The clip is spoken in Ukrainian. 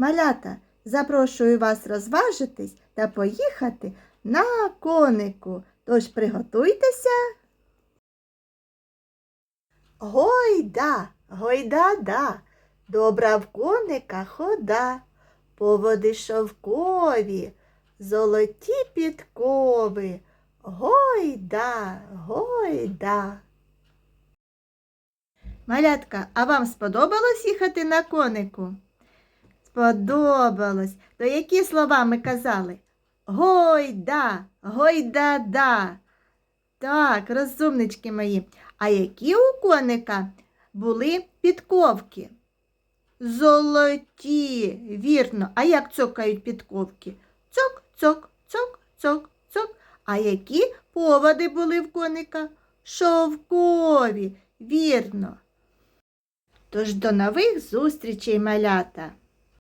Малята, запрошую вас розважитись та поїхати на конику. Тож приготуйтеся. Гойда, гойда-да, добра в коника хода, поводи шовкові, золоті підкови. Гойда, гойда. Малятка, а вам сподобалось їхати на конику? Сподобалось. То які слова ми казали? Гойда, гойда-да. Так, розумнички мої. А які у коника були підковки? Золоті, вірно. А як цокають підковки? Цок, цок, цок, цок, цок. А які поводи були в коника? Шовкові, вірно. Тож до нових зустрічей, малята!